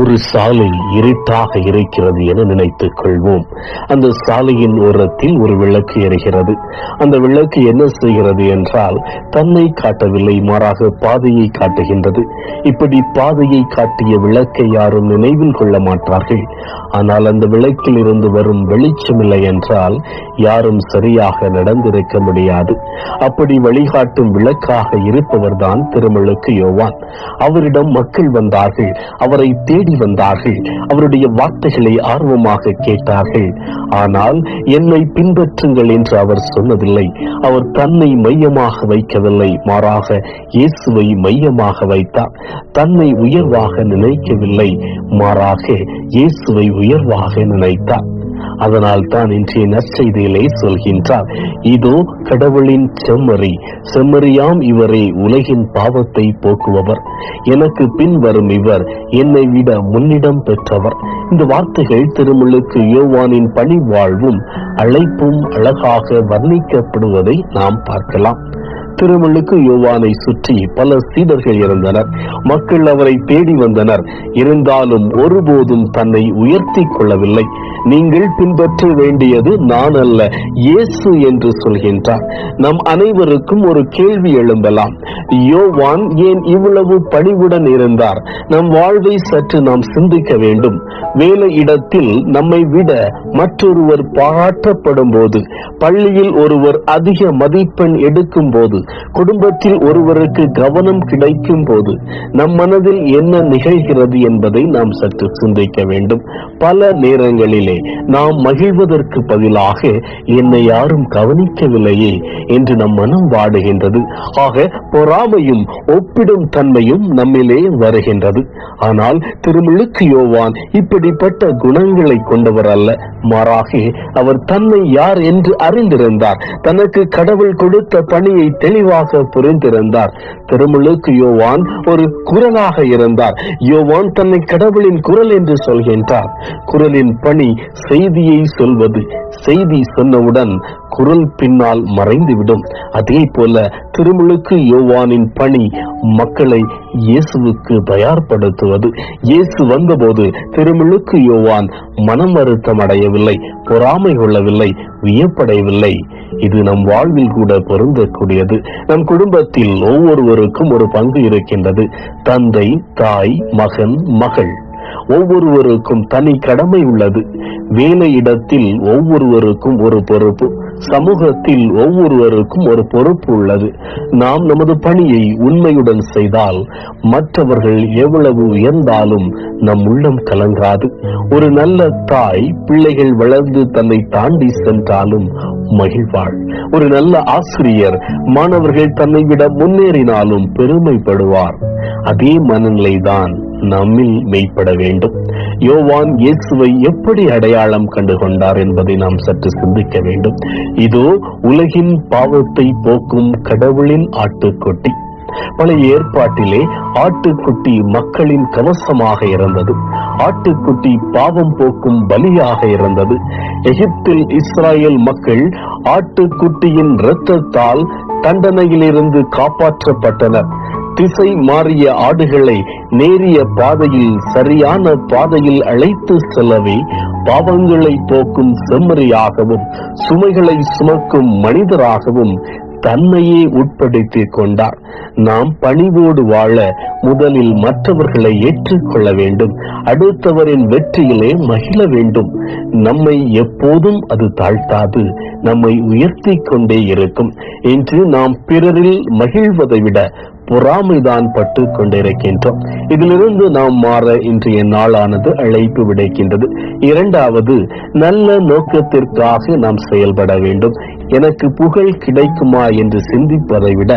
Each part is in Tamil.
ஒரு சாலை இருட்டாக இருக்கிறது என நினைத்துக் கொள்வோம். அந்த சாலையின் ஓரத்தில் ஒரு விளக்கு எரிகிறது. அந்த விளக்கு என்ன செய்கிறது என்றால் தன்னை காட்டவில்லை மாறாக பாதையை காட்டுகின்றது. இப்படி பாதையை காட்டிய விளக்கை யாரும் நினைவில் கொள்ள மாட்டார்கள். ஆனால் அந்த விளக்கில் இருந்து வரும் வெளிச்சமில்லை என்றால் யாரும் சரியாக நடந்திருக்க முடியாது. அப்படி வழிகாட்டும் விளக்காக இருப்பவர்தான் திருமுழுக்கு யோவான். அவரிடம் மக்கள் வந்தார்கள். அவரை தேடி வந்தார்கள். அவருடைய வார்த்தைகளை ஆர்வமாக கேட்டார்கள். ஆனால் என்னை பின்பற்றுங்கள் என்று அவர் சொன்னதில்லை. அவர் தன்னை மையமாக வைக்கவில்லை. மாறாக இயேசுவை மையமாக வைத்தார். தன்னை உயர்வாக நினைக்கவில்லை. மாறாக இயேசுவை உயர்வாக நினைத்தார். அதனால் தான் இன்றைய நற்செய்தியிலே சொல்கின்றார் இதோ கடவுளின் செம்மறி செம்மறியாம் இவரே உலகின் பாவத்தை போக்குபவர். எனக்கு பின் வரும் இவர் என்னை விட முன்னிடம் பெற்றவர். இந்த வார்த்தைகள் திருமுழுக்கு யோவானின் பணி வாழ்வும் அழைப்பும் அழகாக வர்ணிக்கப்படுவதை நாம் பார்க்கலாம். திருமுழுக்கு யோவானை சுற்றி பல சீடர்கள் இருந்தனர் மக்கள் அவரை தேடி வந்தனர். இருந்தாலும் ஒருபோதும் தன்னை உயர்த்தி கொள்ளவில்லை. நீங்கள் பின்பற்ற வேண்டியது நான் அல்ல இயேசு என்று சொல்கின்றார். நம் அனைவருக்கும் ஒரு கேள்வி எழும்பலாம். யோவான் ஏன் இவ்வளவு பணிவுடன் இருந்தார்? நம் வாழ்வை சற்று நாம் சிந்திக்க வேண்டும். வேலை இடத்தில் நம்மை விட மற்றொருவர் பாராட்டப்படும் போது பள்ளியில் ஒருவர் அதிக மதிப்பெண் எடுக்கும் போது குடும்பத்தில் ஒருவருக்கு கவனம் கிடைக்கும் போது நம் மனதில் என்ன நிகழ்கிறது என்பதை நாம் சற்று சிந்திக்க வேண்டும். பல நேரங்களிலே நாம் மகிழ்வதற்கு பதிலாக என்னை யாரும் கவனிக்கவில்லையே என்று நம் மனம் வாடுகின்றது. ஆக பொறாமையும் ஒப்பிடும் தன்மையும் நம்மிலே வருகின்றது. ஆனால் திருமுழுக்கு யோவான் இப்படிப்பட்ட குணங்களை கொண்டவர் அல்ல. மாறாக அவர் தன்னை யார் என்று அறிந்திருந்தார். தனக்கு கடவுள் கொடுத்த பணியை தெளிவாக புரிந்திருந்தார். திருமுழுக்கு யோவான் ஒரு குரலாக இருந்தார். யோவான் தன்னை கடவுளின் குரல் என்று சொல்கின்றார். குரலின் பணி செய்தியை சொல்வது. செய்தி சொன்னவுடன் குரல் பின்னால் மறைந்துவிடும். அதே போல திருமுழுக்கு யோவானின் பணி மக்களை இயேசுவுக்கு தயார்படுத்துவது. இயேசு வந்தபோது திருமுழுக்கு யோவான் மனம் வருத்தம் அடையவில்லை பொறாமை கொள்ளவில்லை வியப்படையவில்லை. இது நம் வாழ்வில் கூட பொருந்தக்கூடியது. நம் குடும்பத்தில் ஒவ்வொருவருக்கும் ஒரு பங்கு இருக்கின்றது. தந்தை தாய் மகன் மகள். ஒவ்வொருவருக்கும் தனி கடமை உள்ளது. வேலை இடத்தில் ஒவ்வொருவருக்கும் ஒரு பொறுப்பு. சமூகத்தில் ஒவ்வொருவருக்கும் ஒரு பொறுப்பு உள்ளது. நாம் நமது பணியை உண்மையுடன் செய்தால் மற்றவர்கள் எவ்வளவு உயர்ந்தாலும் நம் உள்ளம் கலங்காது. ஒரு நல்ல தாய் பிள்ளைகள் வளர்ந்து தன்னை தாண்டி சென்றாலும் மகிழ்வாள். ஒரு நல்ல ஆசிரியர் மாணவர்கள் தன்னை விட முன்னேறினாலும் பெருமைப்படுவார். அதே மனநிலைதான் நம்மில் மெய்ப்பட வேண்டும். யோவான் இயேசுவை எப்படி அடையாளம் கண்டு கொண்டார் என்பதை நாம் சற்று சிந்திக்க வேண்டும். இதோ உலகின் பாவத்தை போக்கும் கடவுளின் ஆட்டுக்குட்டி. பழைய ஏற்பாட்டிலே ஆட்டுக்குட்டி மக்களின் கவசமாக இருந்தது. ஆட்டுக்குட்டி பாவம் போக்கும் பலியாக இருந்தது. எகிப்தில் இஸ்ராயேல் மக்கள் ஆட்டுக்குட்டியின் இரத்தத்தால் தண்டனையிலிருந்து காப்பாற்றப்பட்டனர். திசை மாறிய ஆடுகளை நேரிய பாதையில் சரியான பாதையில் அழைத்து செல்லவே பாவங்களை போக்கும் செம்மறியாகவும் சுமைகளை சுமக்கும் மனிதராகவும் தன்னையே உட்படுத்திக் கொண்டார். நாம் பணிவோடு வாழ முதலில் மற்றவர்களை ஏற்றுக்கொள்ள வேண்டும். அடுத்தவரின் வெற்றியிலே மகிழ வேண்டும். நம்மை எப்போதும் அது தாழ்த்தாது. நம்மை உயர்த்தி கொண்டே இருக்கும். என்று நாம் பிறரில் மகிழ்வதை விட பொறாமைதான் பட்டு கொண்டிருக்கின்றோம். இதிலிருந்து நாம் மாற இன்றைய நாளானது அழைப்பு விடைக்கின்றது. இரண்டாவது நல்ல நோக்கத்திற்காக நாம் செயல்பட வேண்டும். எனக்கு புகழ் கிடைக்குமா என்று சிந்திப்பதை விட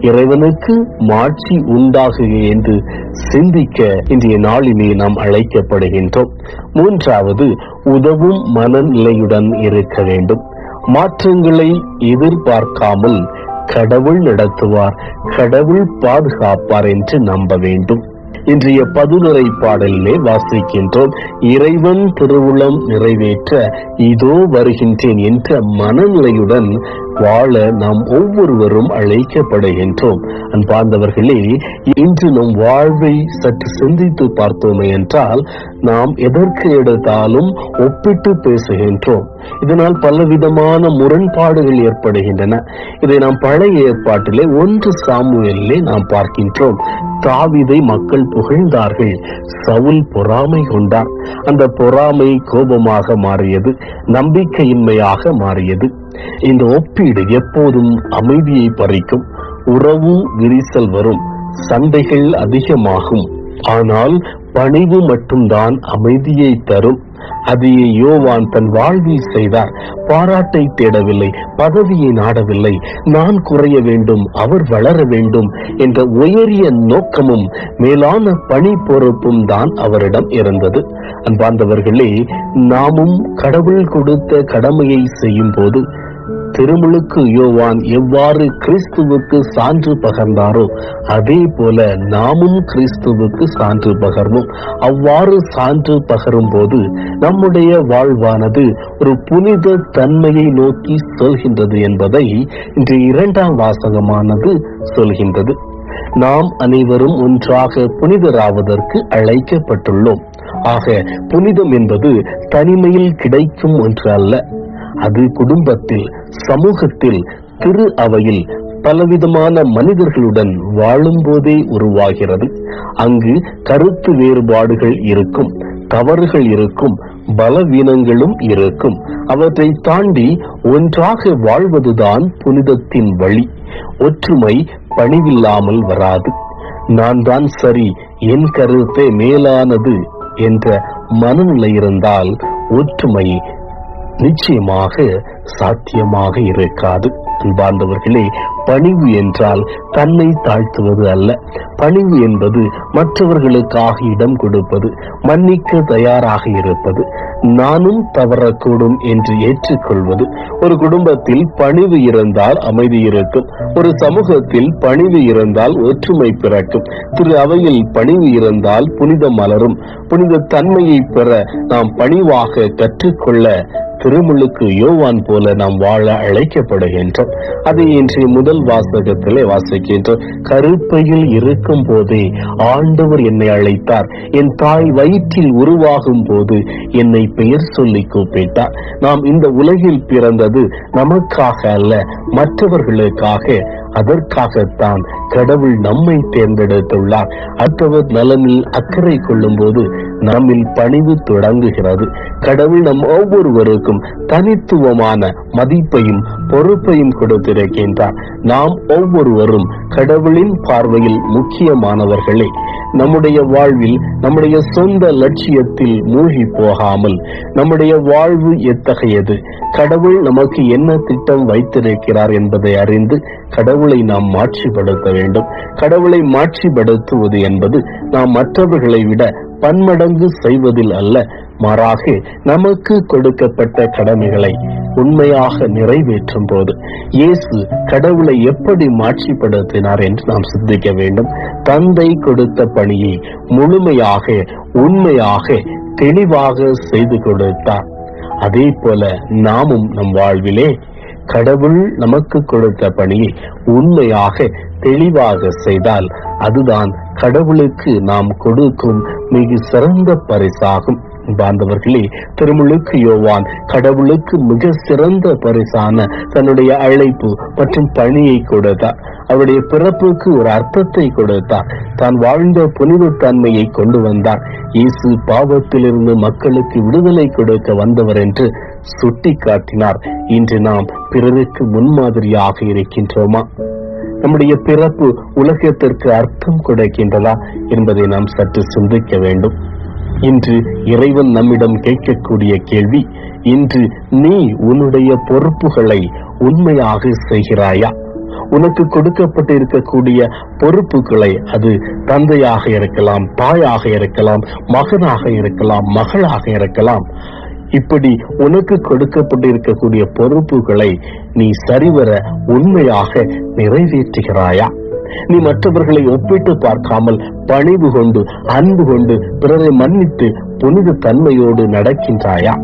இறைவனுக்கு மாட்சி உண்டாகுக என்று சிந்திக்க இன்றைய நாளிலே நாம் அழைக்கப்படுகின்றோம். மூன்றாவது உதவும் மனநிலையுடன் இருக்க வேண்டும். மாற்றங்களை எதிர்பார்க்காமல் கடவுள் நடத்துவார் கடவுள் பாதுகாப்பார் என்று நம்ப வேண்டும். இன்றைய பதுநரை பாடலிலே வாசிக்கின்றோம் இறைவன் திருவுளம் நிறைவேற்ற இதோ வருகின்றேன் என்ற மனநிலையுடன் வாழ நாம் ஒவ்வொருவரும் அழைக்கப்படுகின்றோம். அன்பார்ந்தவர்களே இன்று நம் வாழ்வை சற்று சிந்தித்து பார்த்தோமே என்றால் நாம் எதற்கு எடுத்தாலும் ஒப்பிட்டு பேசுகின்றோம். இதனால் பலவிதமான முரண்பாடுகள் ஏற்படுகின்றன. இதை நாம் பழைய ஏற்பாட்டிலே ஒன்று சாமுவேலிலே நாம் பார்க்கின்றோம். தாவிதை மக்கள் புகழ்ந்தார்கள். சவுல் பொறாமை கொண்டார் அந்த பொறாமை கோபமாக மாறியது நம்பிக்கையின்மையாக மாறியது. இந்த ஒப்பீடு எப்போதும் அமைதியை பறிக்கும் உறவு விரிசல் வரும் சண்டைகள் அதிகமாகும். ஆனால் பணிவு மட்டும்தான் அமைதியை தரும். அதையே யோவான் தன் வாழ்வில் செய்தார். பாராட்டை தேடவில்லை பதவியை நாடவில்லை. நான் குறைய வேண்டும் அவர் வளர வேண்டும் என்ற உயரிய நோக்கமும் மேலான பணி பொறுப்பும் தான் அவரிடம் இருந்தது. அன்பார்ந்தவர்களே நாமும் கடவுள் கொடுத்த கடமையை செய்யும் போது திருமுழுக்கு யோவான் எவ்வாறு கிறிஸ்துவுக்கு சான்று பகர்ந்தாரோ அதே போல நாமும் கிறிஸ்துவுக்கு சான்று பகர்வோம். அவ்வாறு சான்று பகரும் போது நம்முடைய வாழ்வானது ஒரு புனித தன்மையை நோக்கி சொல்கின்றது என்பதை இன்று இரண்டாம் வாசகமானது சொல்கின்றது. நாம் அனைவரும் ஒன்றாக புனிதராவதற்கு அழைக்கப்பட்டுள்ளோம். ஆக புனிதம் என்பது தனிமையில் கிடைக்கும் ஒன்று அல்ல. அது குடும்பத்தில் சமூகத்தில் திரு அவையில் பலவிதமான மனிதர்களுடன் வாழும்போதே உருவாகிறது. அங்கு கருத்து வேறுபாடுகள் இருக்கும் தவறுகள் இருக்கும் பலவீனங்களும் இருக்கும். அவற்றை தாண்டி ஒன்றாக வாழ்வதுதான் புனிதத்தின் வழி. ஒற்றுமை பணிவில்லாமல் வராது. நான் தான் சரி என் கருத்தே மேலானது என்ற மனநிலை இருந்தால் ஒற்றுமை நிச்சயமாக சாத்தியமாக இருக்காது. அன்பார்ந்தவர்களே பணிவு என்றால் தன்னை தாழ்த்துவது அல்ல. பணிவு என்பது மற்றவர்களுக்காக இடம் கொடுப்பது மன்னிக்க தயாராக இருப்பது நானும் தவறக்கூடும் என்று ஏற்றுக்கொள்வது. ஒரு குடும்பத்தில் பணிவு இருந்தால் அமைதி இருக்கும் ஒரு சமூகத்தில் பணிவு இருந்தால் ஒற்றுமை பிறக்கும். திரு அவையில் பணிவு இருந்தால் புனிதம் மலரும். புனித தன்மையை பெற நாம் பணிவாக கற்றுக்கொள்ள திருமுழுக்கு யோவான் போல நாம் வாழ அழைக்கப்படுகின்றோம். அதை இன்றைய முதல் வாசகத்திலே வாசிக்கின்றோம். கருப்பையில் இருக்கும் போதே ஆண்டவர் என்னை அழைத்தார். என் தாய் வயிற்றில் உருவாகும் போது என்னை பெயர் சொல்லி கூப்பிட்டார். நாம் இந்த உலகில் பிறந்தது நமக்காக அல்ல மற்றவர்களுக்காக அதற்காகத்தான் கடவுள் நம்மை தேர்ந்தெடுத்துள்ளார். அடுத்தவர் நலனில் அக்கறை கொள்ளும் போது நம்மில் பணிவு தொடங்குகிறது. கடவுள் நம் ஒவ்வொருவருக்கும் தனித்துவமான மதிப்பையும் பொறுப்பையும் கொடுத்திருக்கின்றார். நாம் ஒவ்வொருவரும் கடவுளின் பார்வையில் முக்கியமானவர்களே. நம்முடைய வாழ்வில் நம்முடைய சொந்த லட்சியத்தில் மூழ்கி போகாமல் நம்முடைய வாழ்வு எத்தகையது? கடவுள் நமக்கு என்ன திட்டம் வைத்திருக்கிறார் என்பதை அறிந்து கடவுள் கடவுளை நாம் மாட்சிப்படுத்த வேண்டும். கடவுளை மாட்சிப்படுத்துவது என்பது நாம் மற்றவர்களை விட பன்மடங்கு செய்வதில் அல்ல. மாறாக நமக்கு கொடுக்கப்பட்ட கடமைகளை உண்மையாக நிறைவேற்றும் போது இயேசு கடவுளை எப்படி மாட்சிப்படுத்தினார் என்று நாம் சிந்திக்க வேண்டும். தந்தை கொடுத்த பணியை முழுமையாக உண்மையாக தெளிவாக செய்து கொடுத்தார். அதே போல நாமும் நம் வாழ்விலே கடவுள் நமக்கு கொடுத்த பணியை உண்மையாக தெளிவாக செய்தால் அதுதான் கடவுளுக்கு நாம் கொடுக்கும் மிக சிறந்த பரிசாகும். பாந்தவர்களே திருமுழுக்கு யோவான் கடவுளுக்கு மிக சிறந்த பரிசான தன்னுடைய அழைப்பு மற்றும் பணியை கொடுத்தார். அவருடைய பிறப்புக்கு ஒரு அர்த்தத்தை கொடுத்தார். தான் வாழ்ந்த புனித தன்மையை கொண்டு வந்தார். இயேசு பாவத்திலிருந்து மக்களுக்கு விடுதலை கொடுக்க வந்தவர் என்று சுட்டி காட்டினார் இன்று நாம் பிறருக்கு முன்மாதிரியாக இருக்கின்றோமா? நம்முடைய பிறப்பு உலகத்திற்கு அர்த்தம் கொடுக்கின்றதா என்பதை நாம் சற்று சிந்திக்க வேண்டும். இன்று இறைவன் நம்மிடம் கேட்கக்கூடிய கேள்வி இன்று நீ உன்னுடைய பொறுப்புகளை உண்மையாக செய்கிறாயா? உனக்கு கொடுக்கப்பட்டு இருக்கக்கூடிய பொறுப்புகளை அது தந்தையாக இருக்கலாம் தாயாக இருக்கலாம் மகனாக இருக்கலாம் மகளாக இருக்கலாம். இப்படி உனக்கு கொடுக்கப்பட்டிருக்கக்கூடிய பொறுப்புகளை நீ சரிவர உண்மையாக நிறைவேற்றுகிறாயா? நீ மற்றவர்களை ஒப்பிட்டு பார்க்காமல் பணிவு கொண்டு அன்பு கொண்டு பிறரை மன்னித்து புனித தன்மையோடு நடக்கின்றாயா?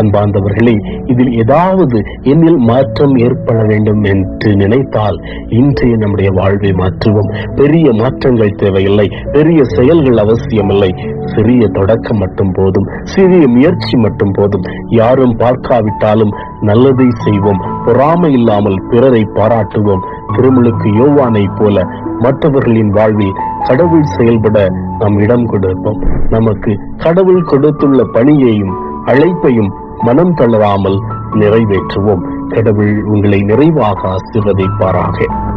அன்பார்ந்தவர்களே இதில் ஏதாவது என்னில் மாற்றம் ஏற்பட வேண்டும் என்று நினைத்தால் இன்றைய நம்முடைய வாழ்வை மாற்றுவோம். பெரிய மாற்றங்கள் தேவையில்லை பெரிய செயல்கள் அவசியமில்லை. சிறிய தொடக்கம் மட்டும் போதும் சிறிய முயற்சி மட்டும் போதும். யாரும் பார்க்காவிட்டாலும் நல்லதை செய்வோம் பொறாமை இல்லாமல் பிறரை பாராட்டுவோம். திருமுழுக்கு யோவானை போல மற்றவர்களின் வாழ்வில் கடவுள் செயல்பட நாம் இடம் கொடுப்போம். நமக்கு கடவுள் கொடுத்துள்ள பணியையும் அழைப்பையும் மனம் தளராமல் நிறைவேற்றுவோம். கடவுள் உங்களை நிறைவாக ஆசிர்வதிப்பாராக.